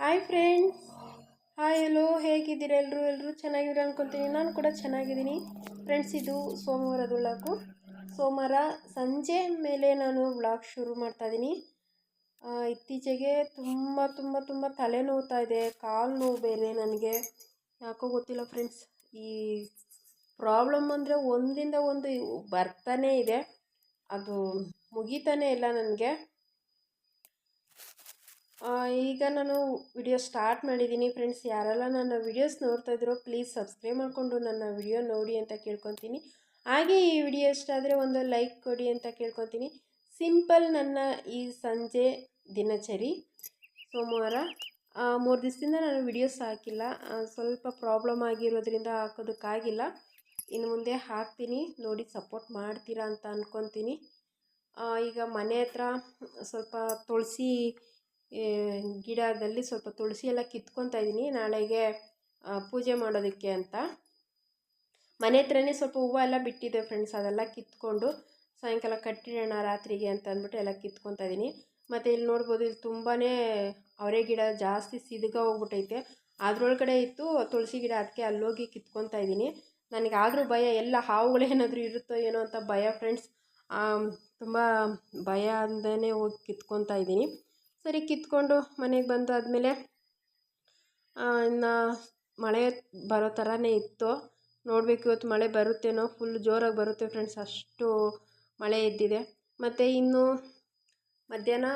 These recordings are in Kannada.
ಹಾಯ್ ಫ್ರೆಂಡ್ಸ್ ಹಾಯ್ ಎಲ್ಲೋ ಹೇಗಿದ್ದೀರ ಎಲ್ಲರೂ ಎಲ್ಲರೂ ಚೆನ್ನಾಗಿದ್ದೀರ ಅನ್ಕೊತೀನಿ. ನಾನು ಕೂಡ ಚೆನ್ನಾಗಿದ್ದೀನಿ. ಫ್ರೆಂಡ್ಸ್ ಇದು ಸೋಮವಾರದ ಉಳ್ಳಾಕು ಸೋಮವಾರ ಸಂಜೆ ಮೇಲೆ ನಾನು ವ್ಲಾಗ್ ಶುರು ಮಾಡ್ತಾಯಿದ್ದೀನಿ ಇತ್ತೀಚೆಗೆ ತುಂಬ ತುಂಬ ತುಂಬ ತಲೆ ನೋವ್ತಾ ಇದೆ. ಕಾಲು ನೋವು ಬೇರೆ ನನಗೆ. ಯಾಕೋ ಗೊತ್ತಿಲ್ಲ ಫ್ರೆಂಡ್ಸ್ ಈ ಪ್ರಾಬ್ಲಮ್ ಅಂದರೆ ಒಂದರಿಂದ ಒಂದು ಬರ್ತಾನೇ ಇದೆ. ಅದು ಮುಗಿತಾನೇ ಇಲ್ಲ ನನಗೆ. ಈಗ ನಾನು ವಿಡಿಯೋ ಸ್ಟಾರ್ಟ್ ಮಾಡಿದ್ದೀನಿ ಫ್ರೆಂಡ್ಸ್ ಯಾರೆಲ್ಲ ನನ್ನ ವಿಡಿಯೋಸ್ ನೋಡ್ತಾ ಇದ್ರೋ ಪ್ಲೀಸ್ ಸಬ್ಸ್ಕ್ರೈಬ್ ಮಾಡಿಕೊಂಡು ನನ್ನ ವಿಡಿಯೋ ನೋಡಿ ಅಂತ ಕೇಳ್ಕೊತೀನಿ. ಹಾಗೆ ಈ ವಿಡಿಯೋ ಇಷ್ಟ ಒಂದು ಲೈಕ್ ಕೊಡಿ ಅಂತ ಕೇಳ್ಕೊತೀನಿ. ಸಿಂಪಲ್ ನನ್ನ ಈ ಸಂಜೆ ದಿನಚರಿ ಸೋಮವಾರ. ಮೂರು ದಿವಸದಿಂದ ನಾನು ವಿಡಿಯೋಸ್ ಹಾಕಿಲ್ಲ. ಸ್ವಲ್ಪ ಪ್ರಾಬ್ಲಮ್ ಆಗಿರೋದ್ರಿಂದ ಹಾಕೋದಕ್ಕಾಗಿಲ್ಲ ಇನ್ನು ಮುಂದೆ ಹಾಕ್ತೀನಿ. ನೋಡಿ ಸಪೋರ್ಟ್ ಮಾಡ್ತೀರಾ ಅಂತ ಅಂದ್ಕೊತೀನಿ ಈಗ ಮನೆ ಹತ್ರ ಸ್ವಲ್ಪ ತುಳಸಿ ಗಿಡದಲ್ಲಿ ಸ್ವಲ್ಪ ತುಳಸಿ ಎಲ್ಲ ಕಿತ್ಕೊತಾ ಇದ್ದೀನಿ. ನಾಳೆಗೆ ಪೂಜೆ ಮಾಡೋದಕ್ಕೆ ಅಂತ. ಮನೆ ಹತ್ರನೇ ಸ್ವಲ್ಪ ಹೂವು ಎಲ್ಲ ಬಿಟ್ಟಿದೆ ಫ್ರೆಂಡ್ಸ್ ಅದೆಲ್ಲ ಕಿತ್ಕೊಂಡು ಸಾಯಂಕಾಲ ಕಟ್ಟಿಡೋಣ ರಾತ್ರಿಗೆ ಅಂತ ಅಂದ್ಬಿಟ್ಟು ಎಲ್ಲ ಕಿತ್ಕೊತಾ ಇದ್ದೀನಿ. ಮತ್ತು ಇಲ್ಲಿ ನೋಡ್ಬೋದು, ಇಲ್ಲಿ ತುಂಬಾ ಅವರೇ ಗಿಡ ಜಾಸ್ತಿ ಸಿದ್ಗ ಹೋಗ್ಬಿಟ್ಟೈತೆ ಅದರೊಳಗಡೆ ಇತ್ತು ತುಳಸಿ ಗಿಡ ಅದಕ್ಕೆ ಅಲ್ಲೋಗಿ ಕಿತ್ಕೊತಾ ಇದ್ದೀನಿ. ನನಗೆ ಆದರೂ ಭಯ, ಎಲ್ಲ ಹಾವುಗಳೇನಾದರೂ ಇರುತ್ತೋ ಏನೋ ಅಂತ ಭಯ ಫ್ರೆಂಡ್ಸ್ ತುಂಬ ಭಯ ಅಂದೇ ಹೋಗಿ ಕಿತ್ಕೊತಾ ಇದ್ದೀನಿ. ಸರಿ ಕಿತ್ಕೊಂಡು ಮನೆಗೆ ಬಂದಾದಮೇಲೆ ಇನ್ನು ಮಳೆ ಬರೋ ಥರನೇ ಇತ್ತು. ನೋಡಬೇಕು ಇವತ್ತು ಮಳೆ ಬರುತ್ತೇನೋ ಫುಲ್ ಜೋರಾಗಿ ಬರುತ್ತೆ ಫ್ರೆಂಡ್ಸ್ ಅಷ್ಟು ಮಳೆ ಇದ್ದಿದೆ ಮತ್ತು ಇನ್ನು ಮಧ್ಯಾಹ್ನ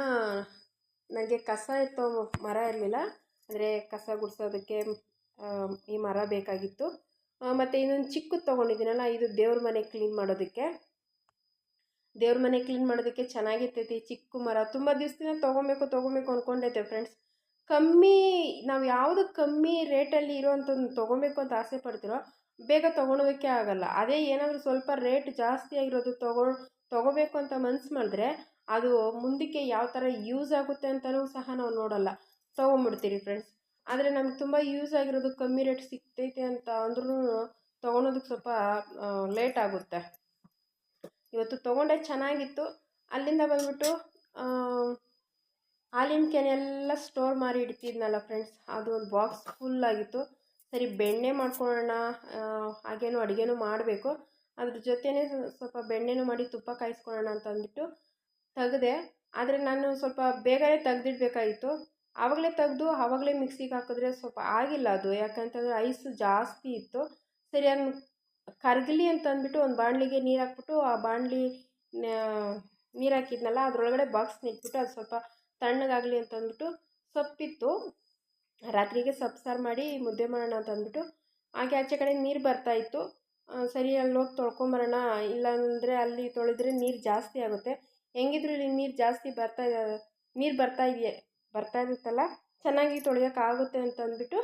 ನನಗೆ ಕಸ ಎತ್ತೋ ಮರ ಇರಲಿಲ್ಲ. ಅಂದರೆ ಕಸ ಗುಡಿಸೋದಕ್ಕೆ ಈ ಮರ ಬೇಕಾಗಿತ್ತು. ಮತ್ತು ಇನ್ನೊಂದು ಚಿಕ್ಕದು ತೊಗೊಂಡಿದ್ದೀನಲ್ಲ, ಇದು ದೇವ್ರ ಮನೆ ಕ್ಲೀನ್ ಮಾಡೋದಕ್ಕೆ. ದೇವ್ರ ಮನೆ ಕ್ಲೀನ್ ಮಾಡೋದಕ್ಕೆ ಚೆನ್ನಾಗಿರ್ತೈತಿ, ಚಿಕ್ಕ ಮರ. ತುಂಬ ದಿವಸದಿಂದ ತೊಗೊಬೇಕು ತೊಗೊಬೇಕು ಅಂದ್ಕೊಂಡೈತೆ ಫ್ರೆಂಡ್ಸ್ ಕಮ್ಮಿ, ನಾವು ಯಾವುದು ಕಮ್ಮಿ ರೇಟಲ್ಲಿ ಇರೋವಂಥದ್ದು ತೊಗೊಬೇಕು ಅಂತ ಆಸೆ ಪಡ್ತಿರೋ, ಬೇಗ ತೊಗೊಳೋದಕ್ಕೆ ಆಗಲ್ಲ. ಅದೇ ಏನಾದರೂ ಸ್ವಲ್ಪ ರೇಟ್ ಜಾಸ್ತಿ ಆಗಿರೋದು ತೊಗೊ, ತೊಗೋಬೇಕು ಅಂತ ಮನ್ಸು ಮಾಡಿದ್ರೆ, ಅದು ಮುಂದಕ್ಕೆ ಯಾವ ಥರ ಯೂಸ್ ಆಗುತ್ತೆ ಅಂತಲೂ ಸಹ ನಾವು ನೋಡಲ್ಲ. ತೊಗೊಂಬಿಡ್ತೀರಿ ಫ್ರೆಂಡ್ಸ್ ಆದರೆ ನಮ್ಗೆ ತುಂಬ ಯೂಸ್ ಆಗಿರೋದು ಕಮ್ಮಿ ರೇಟ್ ಸಿಗ್ತೈತೆ ಅಂತ ಅಂದ್ರೂ ತೊಗೊಳೋದಕ್ಕೆ ಸ್ವಲ್ಪ ಲೇಟ್ ಆಗುತ್ತೆ. ಇವತ್ತು ತೊಗೊಂಡೆ, ಚೆನ್ನಾಗಿತ್ತು. ಅಲ್ಲಿಂದ ಬಂದ್ಬಿಟ್ಟು ಹಾಲಿನ ಕೆನೆಲ್ಲ ಸ್ಟೋರ್ ಮಾಡಿ ಇಡ್ತಿದ್ನಲ್ಲ ಫ್ರೆಂಡ್ಸ್ ಅದು ಒಂದು ಬಾಕ್ಸ್ ಫುಲ್ ಆಗಿತ್ತು. ಸರಿ, ಬೆಣ್ಣೆ ಮಾಡ್ಕೊಳ್ಳೋಣ ಹಾಗೇನು ಅಡುಗೆನೂ ಮಾಡಬೇಕು. ಅದ್ರ ಜೊತೆನೇ ಸ್ವಲ್ಪ ಬೆಣ್ಣೆನೂ ಮಾಡಿ ತುಪ್ಪ ಕಾಯಿಸ್ಕೊಳ್ಳೋಣ ಅಂತ ಅಂದ್ಬಿಟ್ಟು ತೆಗೆದೆ, ಆದರೆ ನಾನು ಸ್ವಲ್ಪ ಬೇಗನೆ ತೆಗ್ದಿಡ್ಬೇಕಾಗಿತ್ತು. ಆವಾಗಲೇ ತೆಗೆದು, ಆವಾಗಲೇ ಮಿಕ್ಸಿಗೆ ಹಾಕಿದ್ರೆ ಸ್ವಲ್ಪ ಆಗಿಲ್ಲ ಅದು. ಯಾಕಂತಂದರೆ ಐಸ್ ಜಾಸ್ತಿ ಇತ್ತು. ಸರಿ ಅದನ್ನ ಕರಗಲಿ ಅಂತ ಅಂದ್ಬಿಟ್ಟು ಒಂದು ಬಾಣಲಿಗೆ ನೀರು ಹಾಕ್ಬಿಟ್ಟು ಆ ಬಾಣಲಿ ನೀರು ಹಾಕಿದ್ನಲ್ಲ, ಅದರೊಳಗಡೆ ಬಾಕ್ಸ್ನ ಇಟ್ಬಿಟ್ಟು ಅದು ಸ್ವಲ್ಪ ತಣ್ಣಗಾಗಲಿ ಅಂತ ಅಂದ್ಬಿಟ್ಟು ಸೊಪ್ಪಿತ್ತು. ರಾತ್ರಿಗೆ ಸೊಪ್ಪು ಮಾಡಿ ಮುದ್ದೆ ಮಾಡೋಣ ಅಂತ ಅಂದ್ಬಿಟ್ಟು ಹಾಗೆ ಆಚೆ ಕಡೆ ನೀರು ಬರ್ತಾಯಿತ್ತು ಸರಿ, ಅಲ್ಲಿ ಹೋಗಿ ತೊಳ್ಕೊಂಬರೋಣ. ಇಲ್ಲಾಂದರೆ ಅಲ್ಲಿ ತೊಳೆದ್ರೆ ನೀರು ಜಾಸ್ತಿ ಆಗುತ್ತೆ. ಹೆಂಗಿದ್ರು ಇಲ್ಲಿ ನೀರು ಜಾಸ್ತಿ ಬರ್ತಾ ಇದೆ ನೀರು ಬರ್ತಾ ಇದೆಯೇ, ಬರ್ತಾ ಇರುತ್ತಲ್ಲ? ಚೆನ್ನಾಗಿ ತೊಳೆಯೋಕ್ಕಾಗುತ್ತೆ ಅಂತ ಅಂದ್ಬಿಟ್ಟು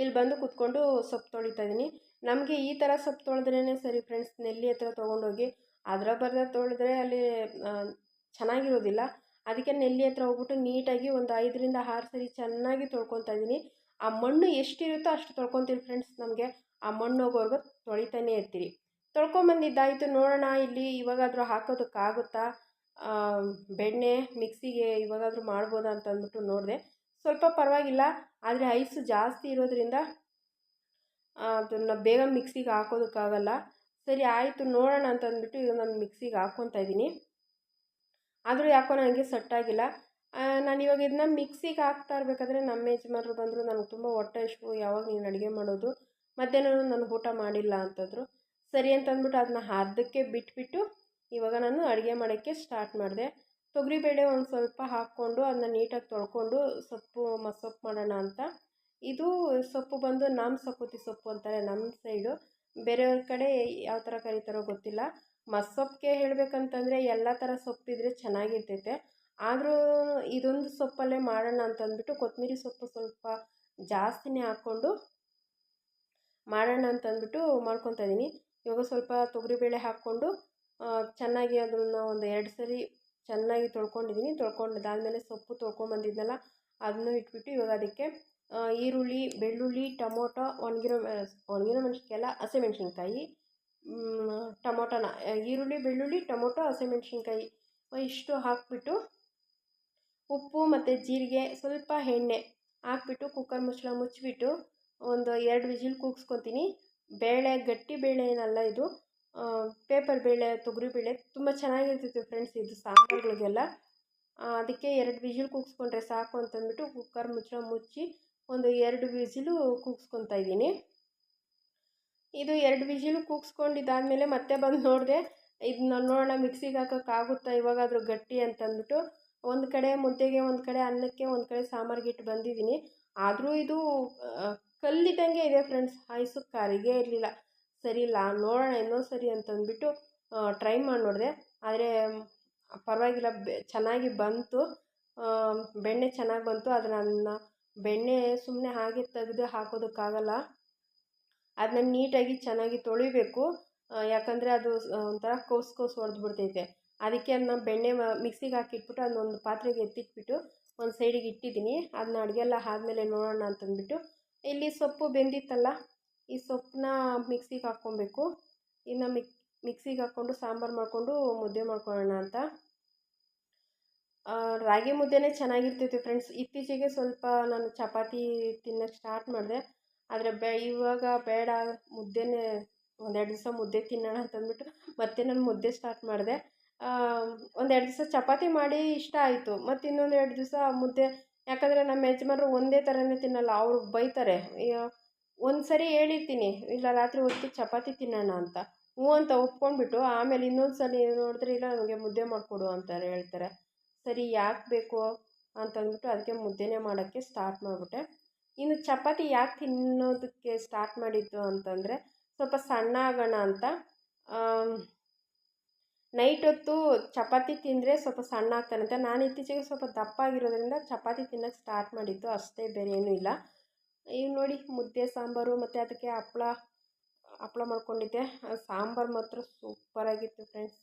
ಇಲ್ಲಿ ಬಂದು ಕೂತ್ಕೊಂಡು ಸೊಪ್ಪು ತೊಳಿತಾ ಇದ್ದೀನಿ. ನಮಗೆ ಈ ಥರ ಸೊಪ್ಪು ತೊಳೆದ್ರೇ ಸರಿ ಫ್ರೆಂಡ್ಸ್ ನೆಲ್ಲಿ ಹತ್ರ ತೊಗೊಂಡೋಗಿ ಅದರ ಬರದ ತೊಳೆದ್ರೆ ಅಲ್ಲಿ ಚೆನ್ನಾಗಿರೋದಿಲ್ಲ. ಅದಕ್ಕೆ ನೆಲ್ಲಿ ಹತ್ರ ಹೋಗ್ಬಿಟ್ಟು ನೀಟಾಗಿ ಒಂದು ಐದರಿಂದ ಆರು ಸರಿ ಚೆನ್ನಾಗಿ ತೊಳ್ಕೊತಾ ಇದ್ದೀನಿ. ಆ ಮಣ್ಣು ಎಷ್ಟಿರುತ್ತೋ ಅಷ್ಟು ತೊಳ್ಕೊತೀವಿ ಫ್ರೆಂಡ್ಸ್ ನಮಗೆ. ಆ ಮಣ್ಣು ಹೋಗೋವರೆಗೂ ತೊಳಿತಾನೇ ಇರ್ತೀರಿ. ತೊಳ್ಕೊಂಬಂದಿದ್ದಾಯಿತು ನೋಡೋಣ, ಇಲ್ಲಿ ಇವಾಗಾದರೂ ಹಾಕೋದಕ್ಕಾಗುತ್ತಾ? ಬೆಣ್ಣೆ, ಮಿಕ್ಸಿಗೆ ಇವಾಗಾದರೂ ಮಾಡ್ಬೋದಾ ಅಂತ ಅಂದ್ಬಿಟ್ಟು ನೋಡಿದೆ. ಸ್ವಲ್ಪ ಪರವಾಗಿಲ್ಲ, ಆದರೆ ಐಸ್ ಜಾಸ್ತಿ ಇರೋದ್ರಿಂದ ಅದನ್ನು ಬೇಗ ಮಿಕ್ಸಿಗೆ ಹಾಕೋದಕ್ಕಾಗಲ್ಲ. ಸರಿ, ಆಯಿತು, ನೋಡೋಣ ಅಂತ ಅಂದ್ಬಿಟ್ಟು ಈಗ ನಾನು ಮಿಕ್ಸಿಗೆ ಹಾಕ್ಕೊತಾ ಇದ್ದೀನಿ. ಆದರೂ ಯಾಕೋ ನನಗೆ ಸಟ್ಟಾಗಿಲ್ಲ ನಾನು ಇವಾಗ ಇದನ್ನ ಮಿಕ್ಸಿಗೆ ಹಾಕ್ತಾ ಇರಬೇಕಾದ್ರೆ ನಮ್ಮ ಯಜಮಾನರು ಬಂದರು ನನಗೆ ತುಂಬ ಹೊಟ್ಟೆ ಇಷ್ಟು ಯಾವಾಗ ನೀನು ಅಡುಗೆ ಮಾಡೋದು ಮಧ್ಯಾಹ್ನ ನಾನು ಊಟ ಮಾಡಿಲ್ಲ ಅಂತಂದರು. ಸರಿ ಅಂತಂದ್ಬಿಟ್ಟು ಅದನ್ನ ಅರ್ಧಕ್ಕೆ ಬಿಟ್ಬಿಟ್ಟು ಇವಾಗ ನಾನು ಅಡುಗೆ ಮಾಡೋಕ್ಕೆ ಸ್ಟಾರ್ಟ್ ಮಾಡಿದೆ. ತೊಗರಿಬೇಳೆ ಒಂದು ಸ್ವಲ್ಪ ಹಾಕ್ಕೊಂಡು ಅದನ್ನ ನೀಟಾಗಿ ತೊಳ್ಕೊಂಡು ಸೊಪ್ಪು ಮಸೊಪ್ಪು ಮಾಡೋಣ ಅಂತ. ಇದು ಸೊಪ್ಪು ಬಂದು ನಾಮ್ ಸೊಪ್ಪುತಿ ಸೊಪ್ಪು ಅಂತಾರೆ ನಮ್ಮ ಸೈಡು. ಬೇರೆಯವ್ರ ಕಡೆ ಯಾವ ಥರ ಕರೀತಾರೋ ಗೊತ್ತಿಲ್ಲ. ಮಸೊಪ್ಪಿಗೆ ಹೇಳಬೇಕಂತಂದರೆ ಎಲ್ಲ ಥರ ಸೊಪ್ಪಿದ್ರೆ ಚೆನ್ನಾಗಿರ್ತೈತೆ. ಆದರೂ ಇದೊಂದು ಸೊಪ್ಪಲ್ಲೇ ಮಾಡೋಣ ಅಂತಂದ್ಬಿಟ್ಟು ಕೊತ್ತಂಬರಿ ಸೊಪ್ಪು ಸ್ವಲ್ಪ ಜಾಸ್ತಿನೇ ಹಾಕ್ಕೊಂಡು ಮಾಡೋಣ ಅಂತಂದ್ಬಿಟ್ಟು ಮಾಡ್ಕೊತಾ ಇದ್ದೀನಿ ಇವಾಗ ಸ್ವಲ್ಪ ತೊಗರಿಬೇಳೆ ಹಾಕ್ಕೊಂಡು ಚೆನ್ನಾಗಿ ಅದನ್ನು ಒಂದು ಎರಡು ಸರಿ ಚೆನ್ನಾಗಿ ತೊಳ್ಕೊಂಡಿದ್ದೀನಿ. ತೊಳ್ಕೊಂಡಿದ್ದಾದಮೇಲೆ ಸೊಪ್ಪು ತೊಳ್ಕೊಂಬಂದಿದ್ನಲ್ಲ, ಅದನ್ನು ಇಟ್ಬಿಟ್ಟು ಇವಾಗ ಅದಕ್ಕೆ ಈರುಳ್ಳಿ, ಬೆಳ್ಳುಳ್ಳಿ, ಟೊಮೊಟೊ, ಒಣಗಿರೋ ಒಣಗಿರೋ ಮೆಣಸಿನ್ಕಾಯಿ ಅಲ್ಲ ಹಸಿಮೆಣ್ಸಿನ್ಕಾಯಿ ಟೊಮೊಟೊನ ಈರುಳ್ಳಿ, ಬೆಳ್ಳುಳ್ಳಿ, ಟೊಮೊಟೊ, ಹಸಿಮೆಣ್ಸಿನ್ಕಾಯಿ ಇಷ್ಟು ಹಾಕಿಬಿಟ್ಟು ಉಪ್ಪು ಮತ್ತು ಜೀರಿಗೆ, ಸ್ವಲ್ಪ ಎಣ್ಣೆ ಹಾಕ್ಬಿಟ್ಟು ಕುಕ್ಕರ್ ಮುಚ್ಚಳ ಮುಚ್ಚಿಬಿಟ್ಟು ಒಂದು ಎರಡು ವಿಜಿಲ್ ಕೂಗಿಸ್ಕೊತೀನಿ. ಬೇಳೆ, ಗಟ್ಟಿ ಬೇಳೆ ಏನಲ್ಲ ಇದು. ಪೇಪರ್ ಬೇಳೆ ತೊಗರಿಬೇಳೆ ತುಂಬ ಚೆನ್ನಾಗಿರ್ತೈತೆ ಫ್ರೆಂಡ್ಸ್ ಇದು ಸಾಂಬಾರುಗಳಿಗೆಲ್ಲ. ಅದಕ್ಕೆ ಎರಡು ವಿಜಿಲ್ ಕೂಗಿಸ್ಕೊಂಡ್ರೆ ಸಾಕು ಅಂತಂದ್ಬಿಟ್ಟು ಕುಕ್ಕರ್ ಮುಚ್ಚಳ ಮುಚ್ಚಿ ಒಂದು ಎರಡು ವಿಜಿಲು ಕೂಗಿಸ್ಕೊತಾ ಇದ್ದೀನಿ. ಇದು ಎರಡು ವಿಜಿಲು ಕೂಗಿಸ್ಕೊಂಡಿದ್ದಾದಮೇಲೆ ಮತ್ತೆ ಬಂದು ನೋಡಿದೆ ಇದನ್ನ ನೋಡೋಣ ಮಿಕ್ಸಿಗೆ ಹಾಕೋಕ್ಕಾಗುತ್ತಾ ಇವಾಗಾದರೂ ಗಟ್ಟಿ ಅಂತಂದ್ಬಿಟ್ಟು ಒಂದು ಕಡೆ ಮುದ್ದೆಗೆ ಒಂದು ಕಡೆ ಅನ್ನಕ್ಕೆ ಒಂದು ಕಡೆ ಸಾಂಬಾರಿಗೆ ಇಟ್ಟು ಬಂದಿದ್ದೀನಿ. ಆದರೂ ಇದು ಕಲ್ಲಿದ್ದಂಗೆ ಇದೆ ಫ್ರೆಂಡ್ಸ್ ಹಾಯ್ಸು ಕಾರಿಗೆ ಇರಲಿಲ್ಲ. ಸರಿ ಇಲ್ಲ, ನೋಡೋಣ ಇನ್ನೊಂದು ಸರಿ ಅಂತಂದ್ಬಿಟ್ಟು ಟ್ರೈ ಮಾಡಿ ನೋಡಿದೆ ಆದರೆ, ಪರವಾಗಿಲ್ಲ ಚೆನ್ನಾಗಿ ಬಂತು. ಬೆಣ್ಣೆ ಚೆನ್ನಾಗಿ ಬಂತು. ಅದನ್ನ ಬೆಣ್ಣೆ ಸುಮ್ಮನೆ ಹಾಗೆ ತೆಗೆದು ಹಾಕೋದಕ್ಕಾಗಲ್ಲ. ಅದನ್ನ ನೀಟಾಗಿ ಚೆನ್ನಾಗಿ ತೊಳಿಬೇಕು. ಯಾಕಂದರೆ ಅದು ಒಂಥರ ಕೋಸು ಕೋಸು ಹೊಡೆದು ಬಿಡ್ತೈತೆ. ಅದಕ್ಕೆ ಅದನ್ನ ಬೆಣ್ಣೆ ಮಿಕ್ಸಿಗೆ ಹಾಕಿಟ್ಬಿಟ್ಟು ಅದನ್ನೊಂದು ಪಾತ್ರೆಗೆ ಎತ್ತಿಟ್ಬಿಟ್ಟು ಒಂದು ಸೈಡಿಗೆ ಇಟ್ಟಿದ್ದೀನಿ. ಅದನ್ನ ಅಡುಗೆ ಎಲ್ಲ ಆದಮೇಲೆ ನೋಡೋಣ ಅಂತಂದ್ಬಿಟ್ಟು. ಇಲ್ಲಿ ಸೊಪ್ಪು ಬೆಂದಿತ್ತಲ್ಲ? ಈ ಸೊಪ್ಪನ್ನ ಮಿಕ್ಸಿಗೆ ಹಾಕ್ಕೊಬೇಕು. ಇನ್ನು ಮಿಕ್, ಮಿಕ್ಸಿಗೆ ಹಾಕ್ಕೊಂಡು ಸಾಂಬಾರು ಮಾಡಿಕೊಂಡು ಮುದ್ದೆ ಮಾಡ್ಕೊಳ್ಳೋಣ ಅಂತ. ರಾಗಿ ಮುದ್ದೆನೇ ಚೆನ್ನಾಗಿರ್ತೈತೆ ಫ್ರೆಂಡ್ಸ್. ಇತ್ತೀಚೆಗೆ ಸ್ವಲ್ಪ ನಾನು ಚಪಾತಿ ತಿನ್ನೋಕ್ಕೆ ಸ್ಟಾರ್ಟ್ ಮಾಡಿದೆ. ಆದರೆ ಬೆ, ಇವಾಗ ಬೇಡ. ಮುದ್ದೆನೇ ಒಂದೆರಡು ದಿವಸ ಮುದ್ದೆ ತಿನ್ನೋಣ ಅಂತಂದ್ಬಿಟ್ಟು ಮತ್ತೆ ನಾನು ಮುದ್ದೆ ಸ್ಟಾರ್ಟ್ ಮಾಡಿದೆ. ಒಂದೆರಡು ದಿವಸ ಚಪಾತಿ ಮಾಡಿ ಇಷ್ಟ ಆಯಿತು. ಮತ್ತು ಇನ್ನೊಂದು ಎರಡು ದಿವಸ ಮುದ್ದೆ. ಯಾಕಂದರೆ ನಮ್ಮ ಯಜಮಾನ್ರು ಒಂದೇ ಥರನೇ ತಿನ್ನಲ್ಲ, ಅವರು ಬೈತಾರೆ. ಒಂದು ಸರಿ ಹೇಳಿರ್ತೀನಿ, ಇಲ್ಲ ರಾತ್ರಿ ಹೊತ್ತು ಚಪಾತಿ ತಿನ್ನೋಣ ಅಂತ. ಹ್ಞೂ ಅಂತ ಒಪ್ಕೊಂಡ್ಬಿಟ್ಟು ಆಮೇಲೆ ಇನ್ನೊಂದು ಸಲ ನೋಡಿದ್ರೆ, ಇಲ್ಲ ನಮಗೆ ಮುದ್ದೆ ಮಾಡಿಕೊಡು ಅಂತಾರೆ ಹೇಳ್ತಾರೆ. ಸರಿ, ಯಾಕೆ ಬೇಕು ಅಂತಂದ್ಬಿಟ್ಟು ಅದಕ್ಕೆ ಮುದ್ದೆನೇ ಮಾಡೋಕ್ಕೆ ಸ್ಟಾರ್ಟ್ ಮಾಡಿಬಿಟ್ಟೆ. ಇನ್ನು ಚಪಾತಿ ಯಾಕೆ ತಿನ್ನೋದಕ್ಕೆ ಸ್ಟಾರ್ಟ್ ಮಾಡಿದ್ದು ಅಂತಂದರೆ, ಸ್ವಲ್ಪ ಸಣ್ಣ ಆಗೋಣ ಅಂತ. ನೈಟ್ ಹೊತ್ತು ಚಪಾತಿ ತಿಂದರೆ ಸ್ವಲ್ಪ ಸಣ್ಣ ಆಗ್ತಾನಂತೆ. ನಾನು ಇತ್ತೀಚೆಗೆ ಸ್ವಲ್ಪ ದಪ್ಪ ಆಗಿರೋದ್ರಿಂದ ಚಪಾತಿ ತಿನ್ನೋಕ್ಕೆ ಸ್ಟಾರ್ಟ್ ಮಾಡಿದ್ದು ಅಷ್ಟೇ, ಬೇರೆ ಏನೂ ಇಲ್ಲ. ಈಗ ನೋಡಿ ಮುದ್ದೆ, ಸಾಂಬಾರು ಮತ್ತು ಅದಕ್ಕೆ ಹಪ್ಳ ಹಪ್ಳ ಮಾಡ್ಕೊಂಡಿದ್ದೆ. ಸಾಂಬಾರು ಮಾತ್ರ ಸೂಪರಾಗಿತ್ತು ಫ್ರೆಂಡ್ಸ್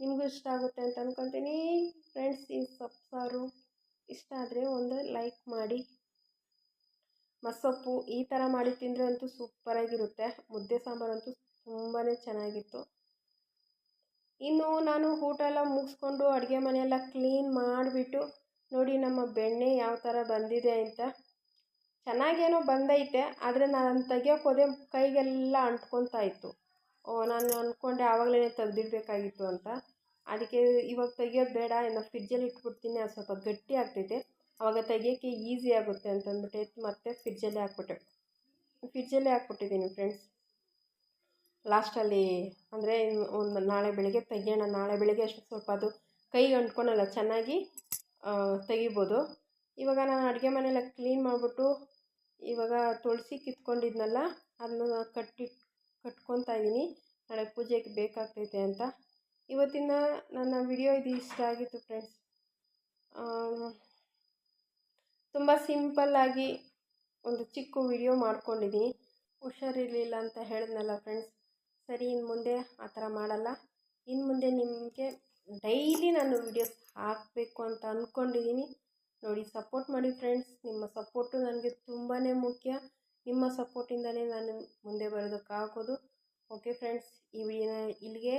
ನಿಮಗೂ ಇಷ್ಟ ಆಗುತ್ತೆ ಅಂತ ಅಂದ್ಕೊತೀನಿ ಫ್ರೆಂಡ್ಸ್ ಈ ಸೊಪ್ಪು ಇಷ್ಟ ಆದರೆ ಒಂದು ಲೈಕ್ ಮಾಡಿ. ಮಸೊಪ್ಪು ಈ ಥರ ಮಾಡಿ ತಿಂದರೆ ಅಂತೂ ಸೂಪರಾಗಿರುತ್ತೆ ಮುದ್ದೆ ಸಾಂಬಾರಂತೂ ತುಂಬಾ ಚೆನ್ನಾಗಿತ್ತು. ಇನ್ನು ನಾನು ಊಟ ಎಲ್ಲ ಮುಗಿಸ್ಕೊಂಡು ಅಡುಗೆ ಮನೆಯೆಲ್ಲ ಕ್ಲೀನ್ ಮಾಡಿಬಿಟ್ಟು ನೋಡಿ ನಮ್ಮ ಬೆಣ್ಣೆ ಯಾವ ಥರ ಬಂದಿದೆ ಅಂತ. ಚೆನ್ನಾಗೇನೋ ಬಂದೈತೆ, ಆದರೆ ನಾನು ತೆಗಿಯೋಕೆ ಹೋದೆ ಕೈಗೆಲ್ಲ ಅಂಟ್ಕೊತಾ ಇತ್ತು. ಓ, ನಾನು ಅಂದ್ಕೊಂಡೆ ಆವಾಗಲೇ ತೆಗೆದಿಡ್ಬೇಕಾಗಿತ್ತು ಅಂತ. ಅದಕ್ಕೆ ಇವಾಗ ತೆಗಿಯೋದು ಬೇಡ, ಇನ್ನು ಫ್ರಿಜ್ಜಲ್ಲಿ ಇಟ್ಬಿಡ್ತೀನಿ, ಅದು ಸ್ವಲ್ಪ ಗಟ್ಟಿ ಆಗ್ತೈತೆ. ಆವಾಗ ತೆಗಿಯೋಕ್ಕೆ ಈಸಿ ಆಗುತ್ತೆ ಅಂತಂದ್ಬಿಟ್ಟು ಮತ್ತೆ ಫ್ರಿಜ್ಜಲ್ಲೇ ಹಾಕ್ಬಿಟ್ಟೆ. ಫ್ರಿಜ್ಜಲ್ಲೇ ಹಾಕ್ಬಿಟ್ಟಿದ್ದೀನಿ ಫ್ರೆಂಡ್ಸ್. ಲಾಸ್ಟಲ್ಲಿ, ಅಂದರೆ ಒಂದು ನಾಳೆ ಬೆಳಗ್ಗೆ ತೆಗಿಯೋಣ, ನಾಳೆ ಬೆಳಗ್ಗೆ ಅಷ್ಟು ಸ್ವಲ್ಪ ಅದು ಕೈಗೆ ಅಂಟ್ಕೊಳಲ್ಲ, ಚೆನ್ನಾಗಿ ತೆಗಿಬೋದು. ಇವಾಗ ನಾನು ಅಡುಗೆ ಮನೆಯೆಲ್ಲ ಕ್ಲೀನ್ ಮಾಡಿಬಿಟ್ಟು ಇವಾಗ ತುಳಸಿ ಕಿತ್ಕೊಂಡಿದ್ನಲ್ಲ ಅದನ್ನ ಕಟ್ಟಿ, ಕಟ್ಕೊತಾ ಇದ್ದೀನಿ ನಾಳೆ ಪೂಜೆಗೆ ಬೇಕಾಗ್ತೈತೆ ಅಂತ. ಇವತ್ತಿನ ನನ್ನ ವಿಡಿಯೋ ಇದು ಇಷ್ಟ ಆಗಿತ್ತು ಫ್ರೆಂಡ್ಸ್. ತುಂಬ ಸಿಂಪಲ್ಲಾಗಿ ಒಂದು ಚಿಕ್ಕ ವಿಡಿಯೋ ಮಾಡ್ಕೊಂಡಿದ್ದೀನಿ ಹುಷಾರಿರಲಿಲ್ಲ ಅಂತ ಹೇಳಿದ್ನಲ್ಲ ಫ್ರೆಂಡ್ಸ್. ಸರಿ ಇನ್ನು ಮುಂದೆ ಆ ಥರ ಮಾಡಲ್ಲ. ಇನ್ನು ಮುಂದೆ ನಿಮಗೆ ಡೈಲಿ ನಾನು ವಿಡಿಯೋಸ್ ಹಾಕಬೇಕು ಅಂತ ಅಂದ್ಕೊಂಡಿದ್ದೀನಿ ನೋಡಿ ಸಪೋರ್ಟ್ ಮಾಡಿ ಫ್ರೆಂಡ್ಸ್ ನಿಮ್ಮ ಸಪೋರ್ಟು ನನಗೆ ತುಂಬಾ ಮುಖ್ಯ. ನಿಮ್ಮ ಸಪೋರ್ಟಿಂದಲೇ ನಾನು ಮುಂದೆ ಬರೋದಕ್ಕಾಗೋದು ಓಕೆ ಫ್ರೆಂಡ್ಸ್ ಈ ವಿಡಿಯೋನ ಇಲ್ಲಿಗೆ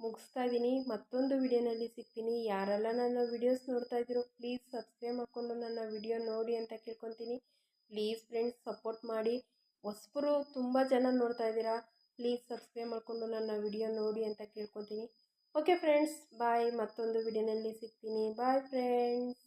ಮುಗಿಸ್ತಾ ಇದ್ದೀನಿ. ಮತ್ತೊಂದು ವಿಡಿಯೋನಲ್ಲಿ ಸಿಗ್ತೀನಿ. ಯಾರೆಲ್ಲ ನನ್ನ ವಿಡಿಯೋಸ್ ನೋಡ್ತಾ ಇದ್ದೀರೋ ಪ್ಲೀಸ್ ಸಬ್ಸ್ಕ್ರೈಬ್ ಮಾಡಿಕೊಂಡು ನನ್ನ ವಿಡಿಯೋ ನೋಡಿ ಅಂತ ಕೇಳ್ಕೊತೀನಿ. ಪ್ಲೀಸ್ ಫ್ರೆಂಡ್ಸ್ ಸಪೋರ್ಟ್ ಮಾಡಿ. ಹೊಸಬರು ತುಂಬ ಜನ ನೋಡ್ತಾ ಇದ್ದೀರಾ ಪ್ಲೀಸ್ ಸಬ್ಸ್ಕ್ರೈಬ್ ಮಾಡಿಕೊಂಡು ನನ್ನ ವಿಡಿಯೋ ನೋಡಿ ಅಂತ ಕೇಳ್ಕೊತೀನಿ. ಓಕೆ ಫ್ರೆಂಡ್ಸ್ ಬಾಯ್ ಮತ್ತೊಂದು ವಿಡಿಯೋನಲ್ಲಿ ಸಿಗ್ತೀನಿ. Bye friends